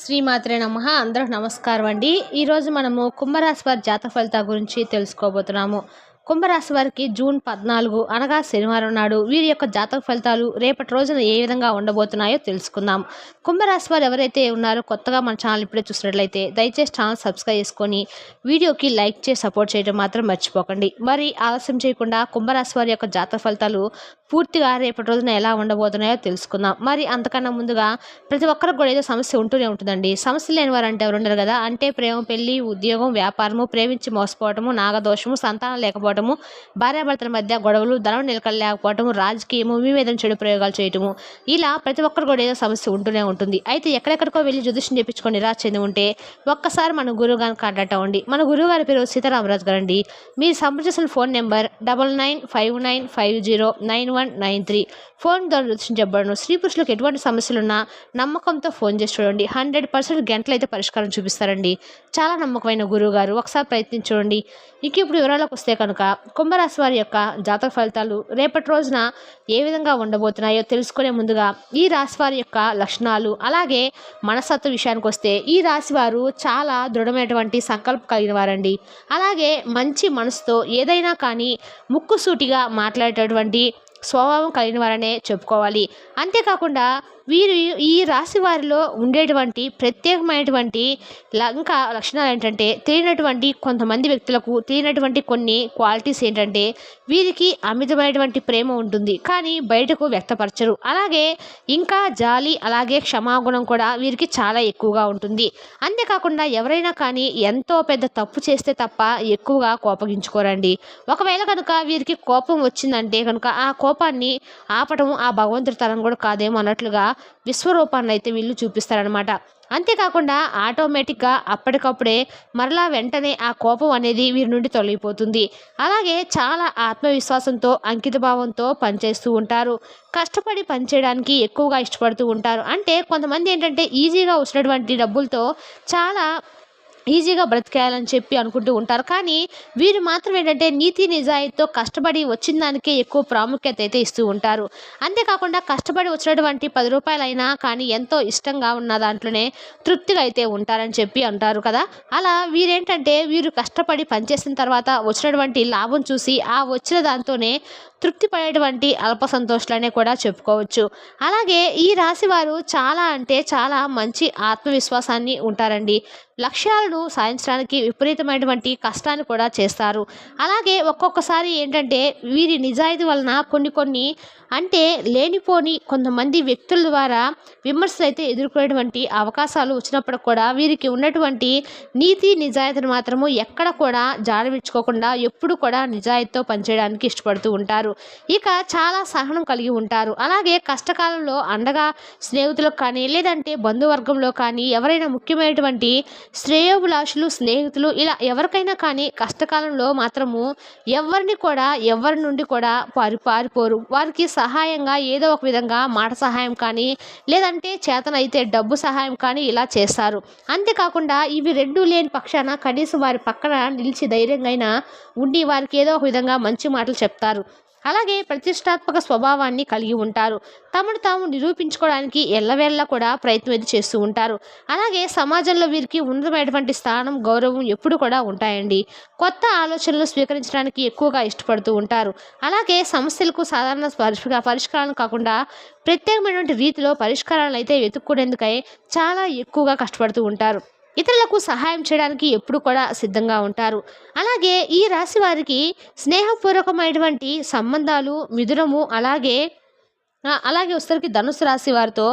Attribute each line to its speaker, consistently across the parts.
Speaker 1: శ్రీమాత్రే నమ. అందరూ నమస్కారం అండి. ఈరోజు మనము కుంభరాశి వారి జాతక ఫలితాల గురించి తెలుసుకోబోతున్నాము. కుంభరాశి వారికి జూన్ పద్నాలుగు అనగా శనివారం నాడు వీరి యొక్క జాతక ఫలితాలు రేపటి రోజున ఏ విధంగా ఉండబోతున్నాయో తెలుసుకుందాం. కుంభరాశి వారు ఎవరైతే ఉన్నారో కొత్తగా మన ఛానల్ ఇప్పుడే చూసినట్లయితే దయచేసి ఛానల్ సబ్స్క్రైబ్ చేసుకొని వీడియోకి లైక్ చేసి సపోర్ట్ చేయడం మాత్రం మర్చిపోకండి. మరి ఆలస్యం చేయకుండా కుంభరాశి వారి యొక్క జాతక ఫలితాలు పూర్తిగా రేపటి రోజున ఎలా ఉండబోతున్నాయో తెలుసుకుందాం. మరి అంతకన్నా ముందుగా ప్రతి ఒక్కరికి కూడా ఏదో సమస్య ఉంటూనే ఉంటుందండి. సమస్య లేని వారు అంటే ఎవరు ఉండరు కదా? అంటే ప్రేమ పెళ్ళి ఉద్యోగం వ్యాపారము ప్రేమించి మోసపోవటము నాగదోషము సంతానం లేకపోవటము భార్యాభర్తల మధ్య గొడవలు ధనం నిలకలు లేకపోవటము రాజకీయము మీ మీద చెడు ప్రయోగాలు చేయటము. ఇలా ప్రతి ఒక్కరు కూడా ఏదో సమస్య ఉంటూనే ఉంటుంది. అయితే ఎక్కడెక్కడికో వెళ్ళి జ్యోతిష్యం చేయించుకొని నిరాశ చెంది ఉంటే ఒక్కసారి మన గురువు గారిని కాంటాక్ట్ అవ్వండి. మన గురువు గారి పేరు సీతారామరాజు గారండి. మీరు సంప్రదించిన phone number double nine five nine five zero nine one nine three. Phone ద్వారా రచించబడను స్త్రీ పురుషులకు ఎటువంటి సమస్యలున్నా నమ్మకంతో ఫోన్ చేసి చూడండి. హండ్రెడ్ పర్సెంట్ గంటలు అయితే పరిష్కారం చూపిస్తారండి. చాలా నమ్మకమైన గురువు గారు ఒకసారి ప్రయత్నించి చూడండి. ఇక ఇప్పుడు వివరాలకు వస్తే కనుక కుంభరాశి వారి యొక్క జాతక ఫలితాలు రేపటి రోజున ఏ విధంగా ఉండబోతున్నాయో తెలుసుకునే ముందుగా ఈ రాశి వారి యొక్క లక్షణాలు అలాగే మనస్తత్వ విషయానికి వస్తే ఈ రాశి వారు చాలా దృఢమైనటువంటి సంకల్పం కలిగిన వారండి. అలాగే మంచి మనసుతో ఏదైనా కానీ ముక్కుసూటిగా మాట్లాడేటటువంటి స్వభావం కలిగిన వారనే చెప్పుకోవాలి. అంతేకాకుండా వీరు ఈ రాశి వారిలో ఉండేటువంటి ప్రత్యేకమైనటువంటి లంక లక్షణాలు ఏంటంటే తెలియనటువంటి కొంతమంది వ్యక్తులకు తెలియనటువంటి కొన్ని క్వాలిటీస్ ఏంటంటే వీరికి అమితమైనటువంటి ప్రేమ ఉంటుంది. కానీ బయటకు వ్యక్తపరచరు. అలాగే ఇంకా జాలి అలాగే క్షమాగుణం కూడా వీరికి చాలా ఎక్కువగా ఉంటుంది. అంతేకాకుండా ఎవరైనా కానీ ఎంతో పెద్ద తప్పు చేస్తే తప్ప ఎక్కువగా కోపగించుకోరండి. ఒకవేళ కనుక వీరికి కోపం వచ్చిందంటే కనుక ఆ కోపాన్ని ఆపటం ఆ భగవంతుడి తరం కూడా కాదేమో అన్నట్లుగా విశ్వరూపాన్ని అయితే వీళ్ళు చూపిస్తారనమాట అంతేకాకుండా ఆటోమేటిక్గా అప్పటికప్పుడే మరలా వెంటనే ఆ కోపం అనేది వీరి నుండి తొలగిపోతుంది. అలాగే చాలా ఆత్మవిశ్వాసంతో అంకితభావంతో పనిచేస్తూ ఉంటారు. కష్టపడి పనిచేయడానికి ఎక్కువగా ఇష్టపడుతూ ఉంటారు. అంటే కొంతమంది ఏంటంటే ఈజీగా వచ్చినటువంటి డబ్బులతో చాలా ఈజీగా బ్రతికేయాలని చెప్పి అనుకుంటూ ఉంటారు. కానీ వీరు మాత్రం ఏంటంటే నీతి నిజాయితీతో కష్టపడి వచ్చిన దానికే ఎక్కువ ప్రాముఖ్యత అయితే ఇస్తూ ఉంటారు. అంతేకాకుండా కష్టపడి వచ్చినటువంటి పది రూపాయలైనా కానీ ఎంతో ఇష్టంగా ఉన్న దాంట్లోనే తృప్తిగా అయితే ఉంటారని చెప్పి అంటారు కదా. అలా వీరేంటంటే వీరు కష్టపడి పనిచేసిన తర్వాత వచ్చినటువంటి లాభం చూసి ఆ వచ్చిన దాంతోనే తృప్తిపడేటువంటి అల్ప సంతోషాలనే కూడా చెప్పుకోవచ్చు. అలాగే ఈ రాశి వారు చాలా అంటే చాలా మంచి ఆత్మవిశ్వాసాన్ని ఉంటారండి. లక్ష్యాలను సాధించడానికి విపరీతమైనటువంటి కష్టాన్ని కూడా చేస్తారు. అలాగే ఒక్కొక్కసారి ఏంటంటే వీరి నిజాయితీ వలన కొన్ని కొన్ని అంటే లేనిపోని కొంతమంది వ్యక్తుల ద్వారా విమర్శలు అయితే ఎదుర్కొనేటువంటి అవకాశాలు వచ్చినప్పుడు కూడా వీరికి ఉన్నటువంటి నీతి నిజాయితీని మాత్రము ఎక్కడ కూడా జాడవించుకోకుండా ఎప్పుడు కూడా నిజాయితీతో పనిచేయడానికి ఇష్టపడుతూ ఉంటారు. ఇక చాలా సహనం కలిగి ఉంటారు. అలాగే కష్టకాలంలో అండగా స్నేహితులకు కానీ లేదంటే బంధువర్గంలో కానీ ఎవరైనా ముఖ్యమైనటువంటి శ్రేయోభిలాషులు స్నేహితులు ఇలా ఎవరికైనా కానీ కష్టకాలంలో మాత్రము ఎవరిని కూడా ఎవరి నుండి కూడా పారి పారిపోరు. వారికి సహాయంగా ఏదో ఒక విధంగా మాట సహాయం కానీ లేదంటే చేతనైతే డబ్బు సహాయం కానీ ఇలా చేస్తారు. అంతేకాకుండా ఇవి రెండు లేని పక్షాన కనీసం వారి పక్కన నిలిచి ధైర్యంగా ఉండి వారికి ఏదో ఒక విధంగా మంచి మాటలు చెప్తారు. అలాగే ప్రతిష్టాత్మక స్వభావాన్ని కలిగి ఉంటారు. తమను తాము నిరూపించుకోవడానికి ఎల్లవేళ్ళ కూడా ప్రయత్నం అయితే చేస్తూ ఉంటారు. అలాగే సమాజంలో వీరికి ఉన్నతమైనటువంటి స్థానం గౌరవం ఎప్పుడు కూడా ఉంటాయండి. కొత్త ఆలోచనలు స్వీకరించడానికి ఎక్కువగా ఇష్టపడుతూ ఉంటారు. అలాగే సమస్యలకు సాధారణ పరిష్కారాలు పరిష్కారం కాకుండా ప్రత్యేకమైనటువంటి రీతిలో పరిష్కారాలు అయితే వెతుక్కునేందుకై చాలా ఎక్కువగా కష్టపడుతూ ఉంటారు. ఇతరులకు సహాయం చేయడానికి ఎప్పుడు కూడా సిద్ధంగా ఉంటారు. అలాగే ఈ రాశి వారికి స్నేహపూర్వకమైనటువంటి సంబంధాలు మిథునము అలాగే అలాగే వచ్చేసరికి ధనుసు రాశి వారితో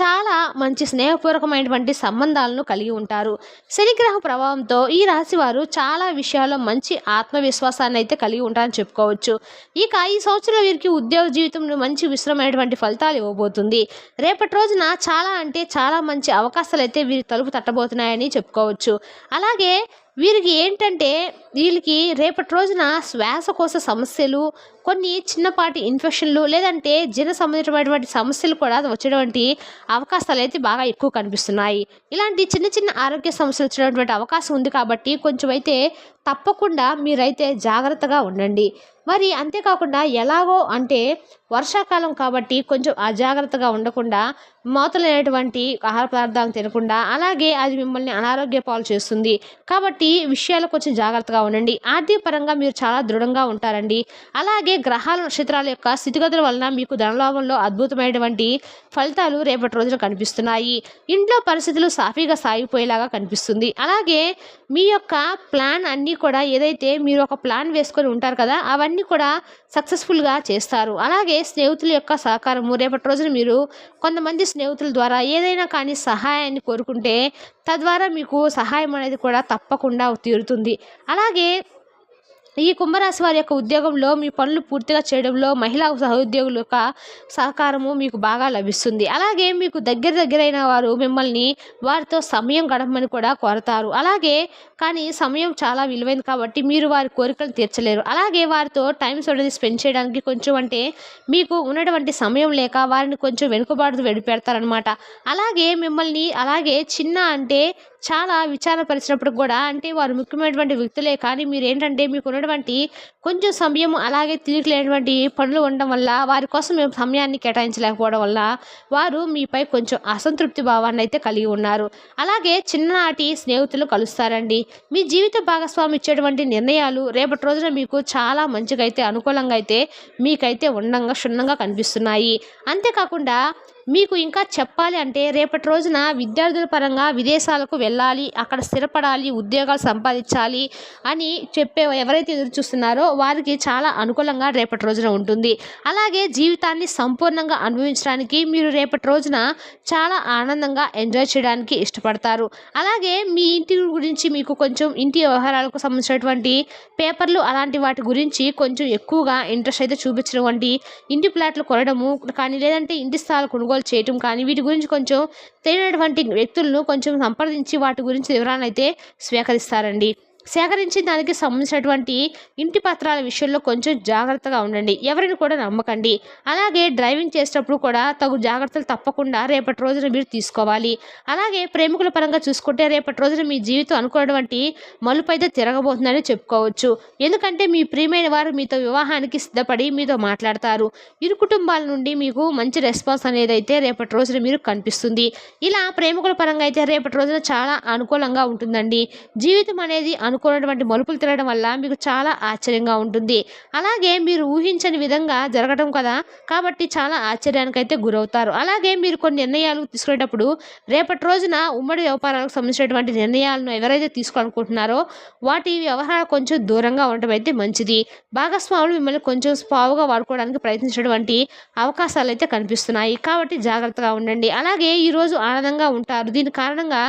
Speaker 1: చాలా మంచి స్నేహపూర్వకమైనటువంటి సంబంధాలను కలిగి ఉంటారు. శనిగ్రహ ప్రభావంతో ఈ రాశి వారు చాలా విషయాల్లో మంచి ఆత్మవిశ్వాసాన్ని అయితే కలిగి ఉంటారని చెప్పుకోవచ్చు. ఇక ఈ సంవత్సరం వీరికి ఉద్యోగ జీవితంలో మంచి విశ్రమైనటువంటి ఫలితాలు ఇవ్వబోతుంది. రేపటి రోజున చాలా అంటే చాలా మంచి అవకాశాలు అయితే వీరి తలుపు తట్టబోతున్నాయని చెప్పుకోవచ్చు. అలాగే వీరికి ఏంటంటే వీళ్ళకి రేపటి రోజున శ్వాసకోశ సమస్యలు కొన్ని చిన్నపాటి ఇన్ఫెక్షన్లు లేదంటే జీర్ణ సంబంధించినటువంటి సమస్యలు కూడా వచ్చేటువంటి అవకాశాలు అయితే బాగా ఎక్కువ కనిపిస్తున్నాయి. ఇలాంటి చిన్న చిన్న ఆరోగ్య సమస్యలు వచ్చేటువంటి అవకాశం ఉంది కాబట్టి కొంచెం అయితే తప్పకుండా మీరైతే జాగ్రత్తగా ఉండండి. మరి అంతేకాకుండా ఎలాగో అంటే వర్షాకాలం కాబట్టి కొంచెం అజాగ్రత్తగా ఉండకుండా మోతలైనటువంటి ఆహార పదార్థాలను తినకుండా అలాగే అది మిమ్మల్ని అనారోగ్య పాలు చేస్తుంది. కాబట్టి విషయాలు కొంచెం జాగ్రత్తగా ఉండండి. ఆర్థిక పరంగా మీరు చాలా దృఢంగా ఉంటారండి. అలాగే గ్రహాల నక్షత్రాల యొక్క స్థితిగతుల వలన మీకు ధనలాభంలో అద్భుతమైనటువంటి ఫలితాలు రేపటి రోజున కనిపిస్తున్నాయి. ఇంట్లో పరిస్థితులు సాఫీగా సాగిపోయేలాగా కనిపిస్తుంది. అలాగే మీ యొక్క ప్లాన్ అన్నీ కూడా ఏదైతే మీరు ఒక ప్లాన్ వేసుకొని ఉంటారు కదా అవన్నీ కూడా సక్సెస్ఫుల్గా చేస్తారు. అలాగే స్నేహితుల యొక్క సహకారము రేపటి రోజున మీరు కొంతమంది స్నేహితుల ద్వారా ఏదైనా కానీ సహాయాన్ని కోరుకుంటే తద్వారా మీకు సహాయం అనేది కూడా తప్పకుండా తీరుతుంది. అలాగే ఈ కుంభరాశి వారి యొక్క ఉద్యోగంలో మీ పనులు పూర్తిగా చేయడంలో మహిళా సహోద్యోగుల యొక్క సహకారము మీకు బాగా లభిస్తుంది. అలాగే మీకు దగ్గర దగ్గరైన వారు మిమ్మల్ని వారితో సమయం గడపమని కూడా కోరతారు. అలాగే కానీ సమయం చాలా విలువైంది కాబట్టి మీరు వారి కోరికలు తీర్చలేరు. అలాగే వారితో టైం అనేది స్పెండ్ చేయడానికి కొంచెం అంటే మీకు ఉన్నటువంటి సమయం లేక వారిని కొంచెం వెనుకబాటు వెడిపెడతారనమాట అలాగే మిమ్మల్ని అలాగే చిన్న అంటే చాలా విచారపరిచినప్పుడు కూడా అంటే వారు ముఖ్యమైనటువంటి వ్యక్తులే కానీ మీరు ఏంటంటే మీకు ఉన్నటువంటి కొంచెం సమయం అలాగే తిరిగి లేనటువంటి పనులు ఉండడం వల్ల వారి కోసం మేము సమయాన్ని కేటాయించలేకపోవడం వల్ల వారు మీపై కొంచెం అసంతృప్తి భావాన్ని అయితే కలిగి ఉన్నారు. అలాగే చిన్ననాటి స్నేహితులు కలుస్తారండి. మీ జీవిత భాగస్వామి ఇచ్చేటువంటి నిర్ణయాలు రేపటి రోజున మీకు చాలా మంచిగా అయితే అనుకూలంగా అయితే మీకైతే ఉండంగా క్షుణ్ణంగా కనిపిస్తున్నాయి. అంతేకాకుండా మీకు ఇంకా చెప్పాలి అంటే రేపటి రోజున విద్యార్థుల పరంగా విదేశాలకు వెళ్ళాలి అక్కడ స్థిరపడాలి ఉద్యోగాలు సంపాదించాలి అని చెప్పే ఎవరైతే ఎదురు చూస్తున్నారో వారికి చాలా అనుకూలంగా రేపటి రోజున ఉంటుంది. అలాగే జీవితాన్ని సంపూర్ణంగా అనుభవించడానికి మీరు రేపటి రోజున చాలా ఆనందంగా ఎంజాయ్ చేయడానికి ఇష్టపడతారు. అలాగే మీ ఇంటి గురించి మీకు కొంచెం ఇంటి వ్యవహారాలకు సంబంధించినటువంటి పేపర్లు అలాంటి వాటి గురించి కొంచెం ఎక్కువగా ఇంట్రెస్ట్ అయితే చూపించినటువంటి ఇంటి ప్లాట్లు కొనడము కానీ లేదంటే ఇంటి స్థలాలు కొనుగోలు చేయటం కానీ వీటి గురించి కొంచెం తెలియనటువంటి వ్యక్తులను కొంచెం సంప్రదించి వాటి గురించి వివరాలను అయితే స్వీకరిస్తారండి. సేకరించిన దానికి సంబంధించినటువంటి ఇంటి పత్రాల విషయంలో కొంచెం జాగ్రత్తగా ఉండండి. ఎవరిని కూడా నమ్మకండి. అలాగే డ్రైవింగ్ చేసేటప్పుడు కూడా తగు జాగ్రత్తలు తప్పకుండా రేపటి రోజున మీరు తీసుకోవాలి. అలాగే ప్రేమికుల పరంగా చూసుకుంటే రేపటి రోజున మీ జీవితం అనుకున్నటువంటి మలుపు అయితే తిరగబోతుందని చెప్పుకోవచ్చు. ఎందుకంటే మీ ప్రియమైన వారు మీతో వివాహానికి సిద్ధపడి మీతో మాట్లాడతారు. ఇరు కుటుంబాల నుండి మీకు మంచి రెస్పాన్స్ అనేది అయితే రేపటి రోజున మీరు కనిపిస్తుంది. ఇలా ప్రేమికుల పరంగా అయితే రేపటి రోజున చాలా అనుకూలంగా ఉంటుందండి. జీవితం అనేది అను అనుకున్నటువంటి మలుపులు తిరగడం వల్ల మీకు చాలా ఆశ్చర్యంగా ఉంటుంది. అలాగే మీరు ఊహించని విధంగా జరగడం కదా కాబట్టి చాలా ఆశ్చర్యానికి అయితే గురవుతారు. అలాగే మీరు కొన్ని నిర్ణయాలు తీసుకునేటప్పుడు రేపటి రోజున ఉమ్మడి వ్యాపారాలకు సంబంధించినటువంటి నిర్ణయాలను ఎవరైతే తీసుకోవాలనుకుంటున్నారో వాటి వ్యవహారం కొంచెం దూరంగా ఉండటం అయితే మంచిది. భాగస్వాములు మిమ్మల్ని కొంచెం స్పావుగా వాడుకోవడానికి ప్రయత్నించినటువంటి అవకాశాలు అయితే కనిపిస్తున్నాయి. కాబట్టి జాగ్రత్తగా ఉండండి. అలాగే ఈరోజు ఆనందంగా ఉంటారు. దీని కారణంగా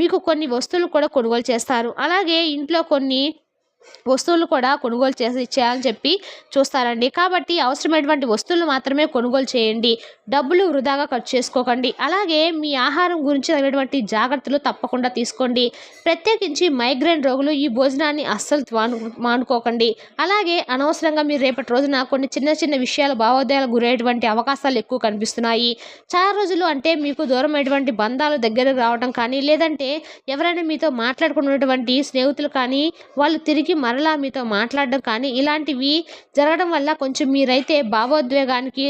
Speaker 1: మీకు కొన్ని వస్తువులు కూడా కొనుగోలు చేస్తారు. అలాగే ఇంట్లో కొన్ని వస్తువులు కూడా కొనుగోలు చేసి చేయాలని చెప్పి చూస్తారండి. కాబట్టి అవసరమైనటువంటి వస్తువులు మాత్రమే కొనుగోలు చేయండి. డబ్బులు వృధాగా ఖర్చు చేసుకోకండి. అలాగే మీ ఆహారం గురించి తగినటువంటి జాగ్రత్తలు తప్పకుండా తీసుకోండి. ప్రత్యేకించి మైగ్రేన్ రోగులు ఈ భోజనాన్ని అస్సలు మాను మానుకోకండి. అలాగే అనవసరంగా మీరు రేపటి రోజున కొన్ని చిన్న చిన్న విషయాలు భావోదయాలు గురయ్యేటువంటి అవకాశాలు ఎక్కువ కనిపిస్తున్నాయి. చాలా రోజులు అంటే మీకు దూరమైనటువంటి బంధాలు దగ్గరకు రావడం కానీ లేదంటే ఎవరైనా మీతో మాట్లాడుకున్నటువంటి స్నేహితులు కానీ వాళ్ళు తిరిగి మరలా మీతో మాట్లాడడం కానీ ఇలాంటివి జరగడం వల్ల కొంచెం మీరైతే భావోద్వేగానికి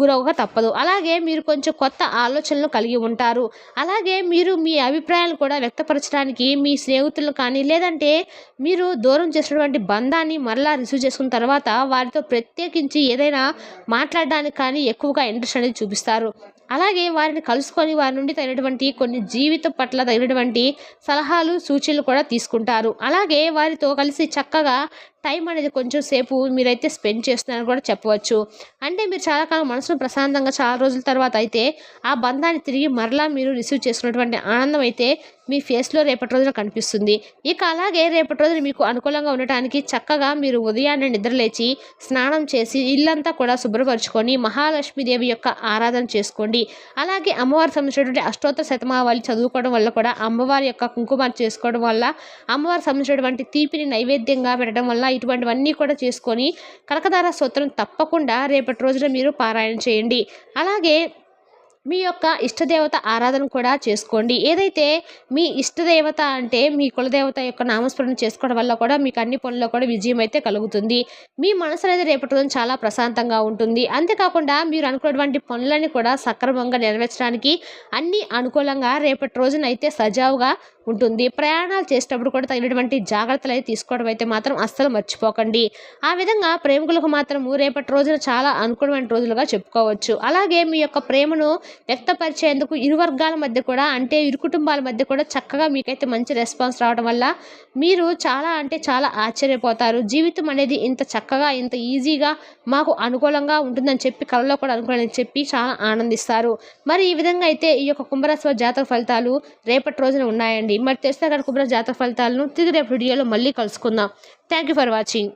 Speaker 1: గురవక తప్పదు. అలాగే మీరు కొంచెం కొత్త ఆలోచనలు కలిగి ఉంటారు. అలాగే మీరు మీ అభిప్రాయాలు కూడా వ్యక్తపరచడానికి మీ స్నేహితులు కానీ లేదంటే మీరు దూరం చేసినటువంటి బంధాన్ని మరలా రిసీవ్ చేసుకున్న తర్వాత వారితో ప్రత్యేకించి ఏదైనా మాట్లాడడానికి కానీ ఎక్కువగా ఇంట్రెస్ట్ అనేది చూపిస్తారు. అలాగే వారిని కలుసుకొని వారి నుండి తగినటువంటి కొన్ని జీవితం పట్ల తగినటువంటి సలహాలు సూచనలు కూడా తీసుకుంటారు. అలాగే వారితో కలిసి చక్కగా టైం అనేది కొంచెం సేపు మీరైతే స్పెండ్ చేస్తున్నారని కూడా చెప్పవచ్చు. అంటే మీరు చాలా కాలం మనసును ప్రశాంతంగా చాలా రోజుల తర్వాత అయితే ఆ బంధాన్ని తిరిగి మరలా మీరు రిసీవ్ చేసుకున్నటువంటి ఆనందం అయితే మీ ఫేస్లో రేపటి రోజున కనిపిస్తుంది. ఇక అలాగే రేపటి రోజున మీకు అనుకూలంగా ఉండటానికి చక్కగా మీరు ఉదయాన్నే నిద్రలేచి స్నానం చేసి ఇల్లంతా కూడా శుభ్రపరచుకొని మహాలక్ష్మీదేవి యొక్క ఆరాధన చేసుకోండి. అలాగే అమ్మవారి సంబంధించినటువంటి అష్టోత్తర శతమావళి చదువుకోవడం వల్ల కూడా అమ్మవారి యొక్క కుంకుమ చేసుకోవడం వల్ల అమ్మవారి సంబంధించినటువంటి తీపిని నైవేద్యంగా పెట్టడం వల్ల ఇటువంటివన్నీ కూడా చేసుకొని కనకదార స్తోత్రం తప్పకుండా రేపటి రోజున మీరు పారాయణ చేయండి. అలాగే మీ యొక్క ఇష్టదేవత ఆరాధన కూడా చేసుకోండి. ఏదైతే మీ ఇష్టదేవత అంటే మీ కులదేవత యొక్క నామస్మరణ చేసుకోవడం వల్ల కూడా మీకు అన్ని పనుల్లో కూడా విజయం అయితే కలుగుతుంది. మీ మనసు అనేది రేపటి రోజు చాలా ప్రశాంతంగా ఉంటుంది. అంతేకాకుండా మీరు అనుకున్నటువంటి పనులన్నీ కూడా సక్రమంగా నెరవేర్చడానికి అన్ని అనుకూలంగా రేపటి రోజున అయితే సజావుగా ఉంటుంది. ప్రయాణాలు చేసేటప్పుడు కూడా తగినటువంటి జాగ్రత్తలు అయితే తీసుకోవడం అయితే మాత్రం అస్సలు మర్చిపోకండి. ఆ విధంగా ప్రేమికులకు మాత్రము రేపటి రోజున చాలా అనుకూలమైన రోజులుగా చెప్పుకోవచ్చు. అలాగే మీ యొక్క ప్రేమను వ్యక్తపరిచేందుకు ఇరు వర్గాల మధ్య కూడా అంటే ఇరు కుటుంబాల మధ్య కూడా చక్కగా మీకైతే మంచి రెస్పాన్స్ రావడం వల్ల మీరు చాలా అంటే చాలా ఆశ్చర్యపోతారు. జీవితం అనేది ఇంత చక్కగా ఇంత ఈజీగా మాకు అనుకూలంగా ఉంటుందని చెప్పి కళలో కూడా అనుకూలని చెప్పి చాలా ఆనందిస్తారు. మరి ఈ విధంగా అయితే ఈ యొక్క కుంభరాశి జాతక ఫలితాలు రేపటి రోజున ఉన్నాయండి. మరి తెలిసిన కానీ కుంభరాశి జాతక ఫలితాలను తిరిగి రేపు వీడియోలో మళ్ళీ కలుసుకుందాం. Thank you for watching